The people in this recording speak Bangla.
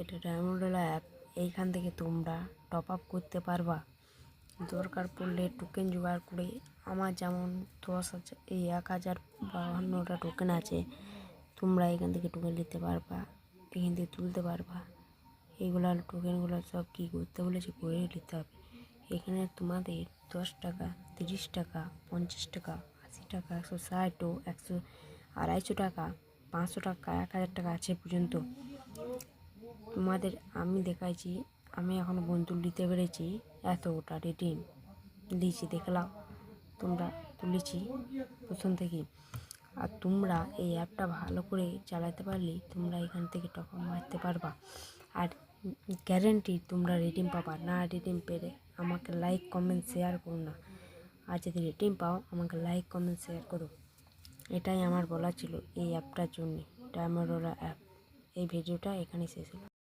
এটা ডায়মন্ডোলা অ্যাপ এইখান থেকে তোমরা টপ আপ করতে পারবা। দরকার পড়লে টোকেন জোগাড় করে আমার যেমন দশ হাজার, এই এক হাজার বাহান্নটা টোকেন আছে, তোমরা এখান থেকে টোকেন নিতে পারবা, এখান থেকে তুলতে পারবা। এইগুলো টোকেনগুলো সব কী করতে বলেছে করে নিতে হবে। এখানে তোমাদের দশ টাকা, তিরিশ টাকা, পঞ্চাশ টাকা, আশি টাকা, একশো ষাট একশো আড়াইশো টাকা, পাঁচশো টাকা, এক হাজার টাকা আছে পর্যন্ত। তোমাদের আমি দেখাইছি, আমি এখনও বন্ধু নিতে পেরেছি এতটা রেটিং দিয়েছি দেখলাম, তোমরা তুলেছি প্রথম থেকে। আর তোমরা এই অ্যাপটা ভালো করে চালাতে পারলে তোমরা এখান থেকে টাকা মারতে পারবা। আর গ্যারেন্টি তোমরা রেটিং পাবা, না রেটিং পেলে আমাকে লাইক কমেন্ট শেয়ার করো না। আর যদি রেটিং পাও, আমাকে লাইক কমেন্ট শেয়ার করো। এটাই আমার বলা ছিল এই অ্যাপটার জন্যে ডায়মন্ডোলা অ্যাপ। এই ভিডিওটা এখানে শেষ হলো।